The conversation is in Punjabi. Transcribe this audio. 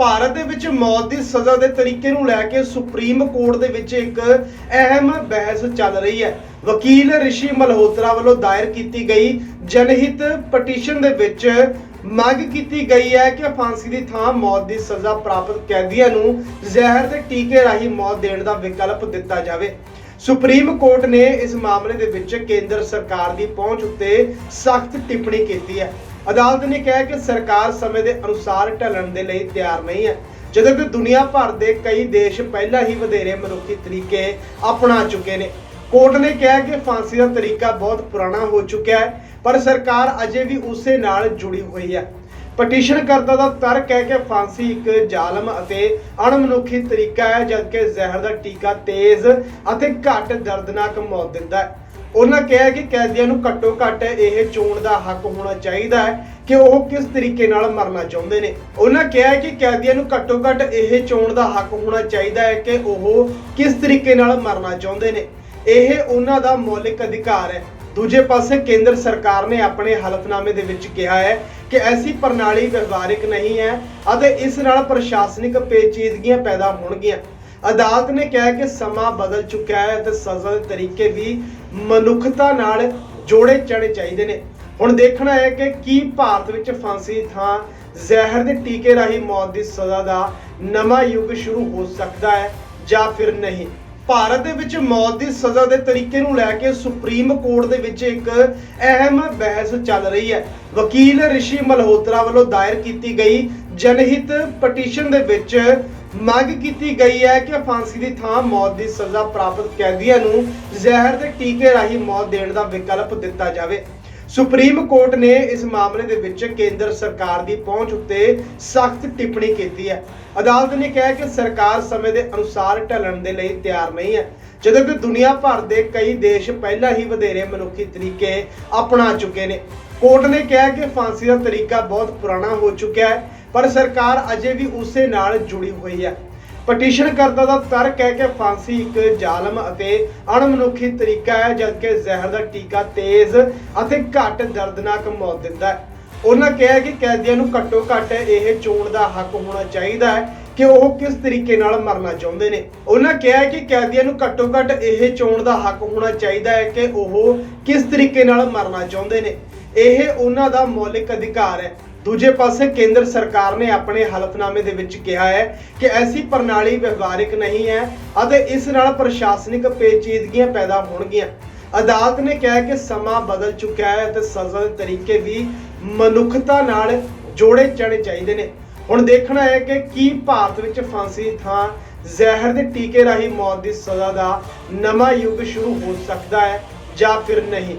ਭਾਰਤ ਦੇ ਵਿੱਚ ਮੌਤ ਦੀ ਸਜ਼ਾ ਦੇ ਤਰੀਕੇ ਨੂੰ ਲੈ ਕੇ ਸੁਪਰੀਮ ਕੋਰਟ ਦੇ ਵਿੱਚ ਇੱਕ ਅਹਿਮ ਬਹਿਸ ਚੱਲ ਰਹੀ ਹੈ। ਵਕੀਲ ਰਿਸ਼ੀ ਮਲਹੋਤਰਾ ਵੱਲੋਂ ਦਾਇਰ ਕੀਤੀ ਗਈ ਜਨਹਿਤ ਪਟੀਸ਼ਨ ਦੇ ਵਿੱਚ ਮੰਗ ਕੀਤੀ ਗਈ ਹੈ ਕਿ ਫਾਂਸੀ ਦੀ ਥਾਂ ਮੌਤ ਦੀ ਸਜ਼ਾ ਪ੍ਰਾਪਤ ਕੈਦੀਆਂ ਨੂੰ ਜ਼ਹਿਰ ਦੇ ਟੀਕੇ ਰਾਹੀਂ ਮੌਤ ਦੇਣ ਦਾ ਵਿਕਲਪ ਦਿੱਤਾ ਜਾਵੇ। ਸੁਪਰੀਮ ਕੋਰਟ ਨੇ ਇਸ ਮਾਮਲੇ ਦੇ ਵਿੱਚ ਕੇਂਦਰ ਸਰਕਾਰ ਦੀ ਪਹੁੰਚ ਉੱਤੇ ਸਖਤ ਟਿੱਪਣੀ ਕੀਤੀ ਹੈ। ਅਦਾਲਤ ਨੇ ਕਿਹਾ ਕਿ ਸਰਕਾਰ ਸਮੇਂ ਦੇ ਅਨੁਸਾਰ ਢਲਣ ਦੇ ਲਈ ਤਿਆਰ ਨਹੀਂ ਹੈ, ਜਦੋਂ ਕਿ ਦੁਨੀਆ ਭਰ ਦੇ ਕਈ ਦੇਸ਼ ਪਹਿਲਾਂ ਹੀ ਵਧੇਰੇ ਮਨੁੱਖੀ ਤਰੀਕੇ ਅਪਣਾ ਚੁੱਕੇ ਨੇ। ਕੋਰਟ ਨੇ ਕਿਹਾ ਕਿ ਫਾਂਸੀ ਦਾ ਤਰੀਕਾ ਬਹੁਤ ਪੁਰਾਣਾ ਹੋ ਚੁੱਕਿਆ ਹੈ, ਪਰ ਸਰਕਾਰ ਅਜੇ ਵੀ ਉਸੇ ਨਾਲ ਜੁੜੀ ਹੋਈ ਹੈ। ਪਟੀਸ਼ਨ ਕਰਤਾ ਦਾ ਤਰਕ ਹੈ ਕਿ ਫਾਂਸੀ ਇੱਕ ਜ਼ਾਲਮ ਅਤੇ ਅਣਮਨੁੱਖੀ ਤਰੀਕਾ ਹੈ, ਜਦਕਿ ਜ਼ਹਿਰ ਦਾ ਟੀਕਾ ਤੇਜ਼ ਅਤੇ ਘੱਟ ਦਰਦਨਾਕ ਮੌਤ ਦਿੰਦਾ ਹੈ। ਉਹਨਾਂ ਕਿਹਾ ਕਿ ਕੈਦੀਆਂ ਨੂੰ ਘੱਟੋ ਘੱਟ ਇਹ ਚੋਣ ਦਾ ਹੱਕ ਹੋਣਾ ਚਾਹੀਦਾ ਹੈ ਕਿ ਉਹ ਕਿਸ ਤਰੀਕੇ ਨਾਲ ਮਰਨਾ ਚਾਹੁੰਦੇ ਨੇ। ਉਹਨਾਂ ਕਿਹਾ ਕਿ ਕੈਦੀਆਂ ਨੂੰ ਘੱਟੋ ਘੱਟ ਇਹ ਚੋਣ ਦਾ ਹੱਕ ਹੋਣਾ ਚਾਹੀਦਾ ਹੈ ਕਿ ਉਹ ਕਿਸ ਤਰੀਕੇ ਨਾਲ ਮਰਨਾ ਚਾਹੁੰਦੇ ਨੇ। ਇਹ ਉਹਨਾਂ ਦਾ ਮੌਲਿਕ ਅਧਿਕਾਰ ਹੈ। ਦੂਜੇ ਪਾਸੇ ਕੇਂਦਰ ਸਰਕਾਰ ਨੇ ਆਪਣੇ ਹਲਫਨਾਮੇ ਦੇ ਵਿੱਚ ਕਿਹਾ ਹੈ ਕਿ ਐਸੀ ਪ੍ਰਣਾਲੀ ਵਿਵਹਾਰਿਕ ਨਹੀਂ ਹੈ ਅਤੇ ਇਸ ਨਾਲ ਪ੍ਰਸ਼ਾਸਨਿਕ ਪੇਚੀਦਗੀਆਂ ਪੈਦਾ ਹੋਣਗੀਆਂ। ਅਦਾਲਤ ਨੇ ਕਿਹਾ ਕਿ ਸਮਾਂ ਬਦਲ ਚੁੱਕਿਆ ਹੈ ਅਤੇ ਸਜ਼ਾ ਦੇ ਤਰੀਕੇ ਵੀ ਮਨੁੱਖਤਾ ਨਾਲ ਜੋੜੇ ਚੜੇ ਚਾਹੀਦੇ ਨੇ। ਹੁਣ ਦੇਖਣਾ ਹੈ ਕਿ ਕੀ ਭਾਰਤ ਵਿੱਚ ਫਾਂਸੀ ਦੀ ਥਾਂ ਜ਼ਹਿਰ ਦੇ ਟੀਕੇ ਰਾਹੀਂ ਮੌਤ ਦੀ ਸਜ਼ਾ ਦਾ ਨਵਾਂ ਯੁੱਗ ਸ਼ੁਰੂ ਹੋ ਸਕਦਾ ਹੈ ਜਾਂ ਫਿਰ ਨਹੀਂ। ਭਾਰਤ ਦੇ ਵਿੱਚ ਮੌਤ ਦੀ ਸਜ਼ਾ ਦੇ ਤਰੀਕੇ ਨੂੰ ਲੈ ਕੇ ਸੁਪਰੀਮ ਕੋਰਟ ਦੇ ਵਿੱਚ ਇੱਕ ਅਹਿਮ ਬਹਿਸ ਚੱਲ ਰਹੀ ਹੈ। ਵਕੀਲ ਰਿਸ਼ੀ ਮਲਹੋਤਰਾ ਵੱਲੋਂ ਦਾਇਰ ਕੀਤੀ ਗਈ ਜਨਹਿਤ ਪਟੀਸ਼ਨ ਦੇ ਵਿੱਚ ਮੰਗ ਕੀਤੀ ਗਈ ਹੈ ਕਿ ਫਾਂਸੀ ਦੀ ਥਾਂ ਮੌਤ ਦੀ ਸਜ਼ਾ ਪ੍ਰਾਪਤ ਕੈਦੀਆਂ ਨੂੰ ਜ਼ਹਿਰ ਦੇ ਟੀਕੇ ਰਾਹੀਂ ਮੌਤ ਦੇਣ ਦਾ ਵਿਕਲਪ ਦਿੱਤਾ ਜਾਵੇ। ਸੁਪਰੀਮ ਕੋਰਟ ਨੇ ਇਸ ਮਾਮਲੇ ਦੇ ਵਿੱਚ ਕੇਂਦਰ ਸਰਕਾਰ ਦੀ ਪਹੁੰਚ ਉੱਤੇ ਸਖਤ ਟਿੱਪਣੀ ਕੀਤੀ ਹੈ। ਅਦਾਲਤ ਨੇ ਕਿਹਾ ਕਿ ਸਰਕਾਰ ਸਮੇਂ ਦੇ ਅਨੁਸਾਰ ਢਲਣ ਦੇ ਲਈ ਤਿਆਰ ਨਹੀਂ ਹੈ, ਜਦੋਂ ਕਿ ਦੁਨੀਆ ਭਰ ਦੇ ਕਈ ਦੇਸ਼ ਪਹਿਲਾਂ ਹੀ ਵਧੇਰੇ ਮਨੁੱਖੀ ਤਰੀਕੇ ਅਪਣਾ ਚੁੱਕੇ ਨੇ। ਕੋਰਟ ਨੇ ਕਿਹਾ ਕਿ ਫਾਂਸੀ ਦਾ ਤਰੀਕਾ ਬਹੁਤ ਪੁਰਾਣਾ ਹੋ ਚੁੱਕਿਆ ਹੈ, ਪਰ ਸਰਕਾਰ ਅਜੇ ਵੀ ਉਸੇ ਨਾਲ ਜੁੜੀ ਹੋਈ ਹੈ। ਪਟੀਸ਼ਨ ਕਰਤਾ ਦਾ ਤਰਕ ਹੈ ਕਿ ਫਾਂਸੀ ਇੱਕ ਜ਼ਾਲਮ ਅਤੇ ਅਣਮਨੁੱਖੀ ਤਰੀਕਾ ਹੈ, ਜਦਕਿ ਜ਼ਹਿਰ ਦਾ ਟੀਕਾ ਤੇਜ਼ ਅਤੇ ਘੱਟ ਦਰਦਨਾਕ ਮੌਤ ਦਿੰਦਾ ਹੈ। ਉਹਨਾਂ ਕਿਹਾ ਕਿ ਕੈਦੀਆਂ ਨੂੰ ਘੱਟੋ ਘੱਟ ਇਹ ਚੋਣ ਦਾ ਹੱਕ ਹੋਣਾ ਚਾਹੀਦਾ ਹੈ ਕਿ ਉਹ ਕਿਸ ਤਰੀਕੇ ਨਾਲ ਮਰਨਾ ਚਾਹੁੰਦੇ ਨੇ। ਉਹਨਾਂ ਕਿਹਾ ਕਿ ਕੈਦੀਆਂ ਨੂੰ ਘੱਟੋ ਘੱਟ ਇਹ ਚੋਣ ਦਾ ਹੱਕ ਹੋਣਾ ਚਾਹੀਦਾ ਹੈ ਕਿ ਉਹ ਕਿਸ ਤਰੀਕੇ ਨਾਲ ਮਰਨਾ ਚਾਹੁੰਦੇ ਨੇ। ਇਹ ਉਹਨਾਂ ਦਾ ਮੌਲਿਕ ਅਧਿਕਾਰ ਹੈ। ਦੂਜੇ ਪਾਸੇ ਕੇਂਦਰ ਸਰਕਾਰ ਨੇ ਆਪਣੇ ਹਲਫਨਾਮੇ ਦੇ ਵਿੱਚ ਕਿਹਾ ਹੈ ਕਿ ਐਸੀ ਪ੍ਰਣਾਲੀ ਵਿਵਹਾਰਿਕ ਨਹੀਂ ਹੈ ਅਤੇ ਇਸ ਨਾਲ ਪ੍ਰਸ਼ਾਸਨਿਕ ਪੇਚੀਦਗੀਆਂ ਪੈਦਾ ਹੋਣਗੀਆਂ। ਅਦਾਲਤ ਨੇ ਕਿਹਾ ਕਿ ਸਮਾਂ ਬਦਲ ਚੁੱਕਿਆ ਹੈ ਅਤੇ ਸਜ਼ਾ ਦੇ ਤਰੀਕੇ ਵੀ ਮਨੁੱਖਤਾ ਨਾਲ ਜੋੜੇ ਜਾਣੇ ਚਾਹੀਦੇ ਨੇ। ਹੁਣ ਦੇਖਣਾ ਹੈ ਕਿ ਕੀ ਭਾਰਤ ਵਿੱਚ ਫਾਂਸੀ ਦੀ ਥਾਂ ਜ਼ਹਿਰ ਦੇ ਟੀਕੇ ਰਾਹੀਂ ਮੌਤ ਦੀ ਸਜ਼ਾ ਦਾ ਨਵਾਂ ਯੁੱਗ ਸ਼ੁਰੂ ਹੋ ਸਕਦਾ ਹੈ ਜਾਂ ਫਿਰ ਨਹੀਂ।